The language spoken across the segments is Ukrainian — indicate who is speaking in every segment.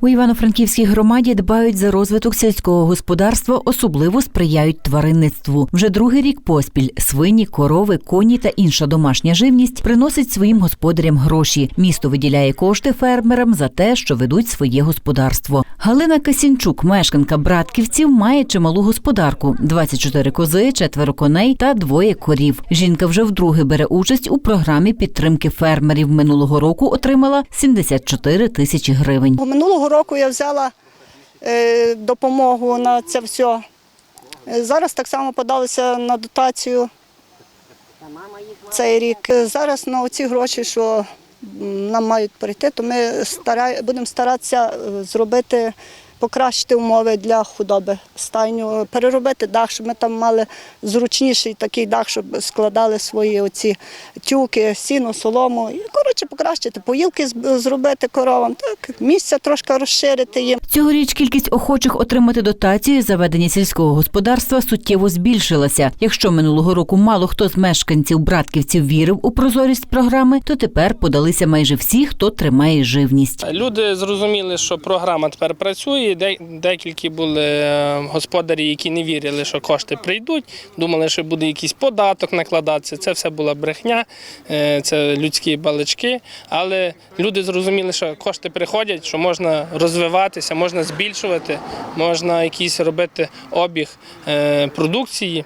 Speaker 1: У Івано-Франківській громаді дбають за розвиток сільського господарства, особливо сприяють тваринництву. Вже другий рік поспіль свині, корови, коні та інша домашня живність приносить своїм господарям гроші. Місто виділяє кошти фермерам за те, що ведуть своє господарство. Галина Касінчук, мешканка Братківців, має чималу господарку: 24 кози, четверо коней та двоє корів. Жінка вже вдруге бере участь у програмі підтримки фермерів. Минулого року отримала 74 тисячі гривень.
Speaker 2: Минулого року я взяла е, допомогу на це все. Е, Зараз так само подалися на дотацію цей рік. Е, Зараз на оці гроші, що нам мають прийти, то ми будемо старатися зробити, покращити умови для худоби стайню, переробити дах, щоб ми там мали зручніший такий дах, щоб складали свої оці тюки, сіно, солому. І, коротше, покращити, поїлки з- зробити коровам, так, місця трошки розширити їм.
Speaker 1: Цьогоріч кількість охочих отримати дотацію за ведення сільського господарства суттєво збільшилася. Якщо минулого року мало хто з мешканців братківців вірив у прозорість програми, то тепер подалися майже всі, хто тримає живність.
Speaker 3: Люди зрозуміли, що програма тепер працює. Де- Декілька були е, господарі, які не вірили, що кошти прийдуть. Думали, що буде якийсь податок накладатися. Це все була брехня, е, це людські балачки. Але люди зрозуміли, що кошти приходять, що можна розвиватися, можна збільшувати, можна якийсь робити обіг е, продукції.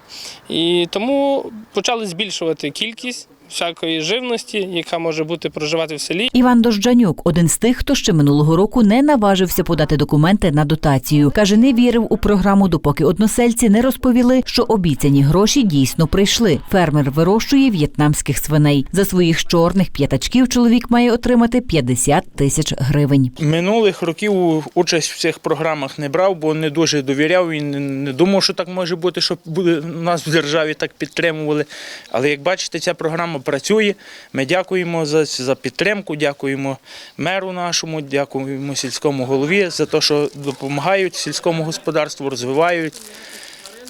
Speaker 3: І тому почали збільшувати кількість всякої живності, яка може бути проживати в селі.
Speaker 1: Іван Дожджанюк один з тих, хто ще минулого року не наважився подати документи на дотацію. Каже, не вірив у програму, допоки односельці не розповіли, що обіцяні гроші дійсно прийшли. Фермер вирощує в'єтнамських свиней. За своїх чорних п'ятачків чоловік має отримати 50 тисяч гривень.
Speaker 4: Минулих років участь в цих програмах не брав, бо не дуже довіряв і не, думав, що так може бути, щоб буде нас в державі так підтримували. Але як бачите, ця програма працює. Ми дякуємо за, за підтримку, дякуємо меру нашому, дякуємо сільському голові за те, що допомагають сільському господарству, розвивають.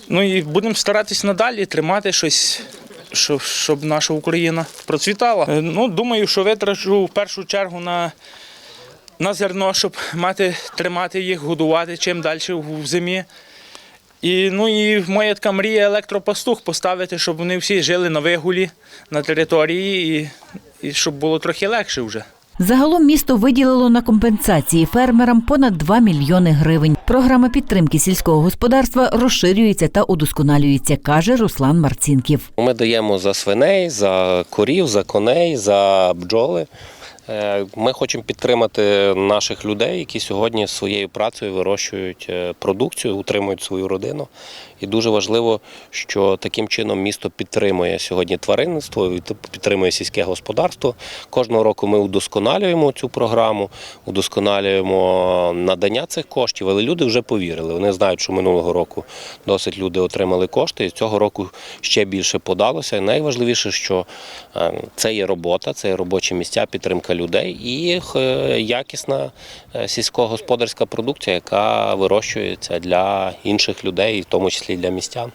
Speaker 4: Ну і будемо старатись надалі тримати щось. Щоб, наша Україна процвітала. Е, Ну, думаю, що витрачу в першу чергу на на зерно, щоб мати, тримати їх, годувати чим далі в зимі. І, ну, і моя така мрія електропастух поставити, щоб вони всі жили на вигулі на території і, і щоб було трохи легше вже.
Speaker 1: Загалом місто виділило на компенсації фермерам понад 2 мільйони гривень. Програма підтримки сільського господарства розширюється та удосконалюється, каже Руслан Марцінків.
Speaker 5: Ми даємо за свиней, за корів, за коней, за бджоли. Е, Ми хочемо підтримати наших людей, які сьогодні своєю працею вирощують е, продукцію, утримують свою родину. І дуже важливо, що таким чином місто підтримує сьогодні тваринництво, підтримує сільське господарство. Кожного року ми удосконалюємо цю програму, удосконалюємо надання цих коштів, але люди вже повірили. Вони знають, що минулого року досить люди отримали кошти, і цього року ще більше подалося. І найважливіше, що е, це є робота, це є робочі місця, підтримка людей і е, якісна е, сільськогосподарська продукція, яка вирощується для інших людей, в тому числі для містян.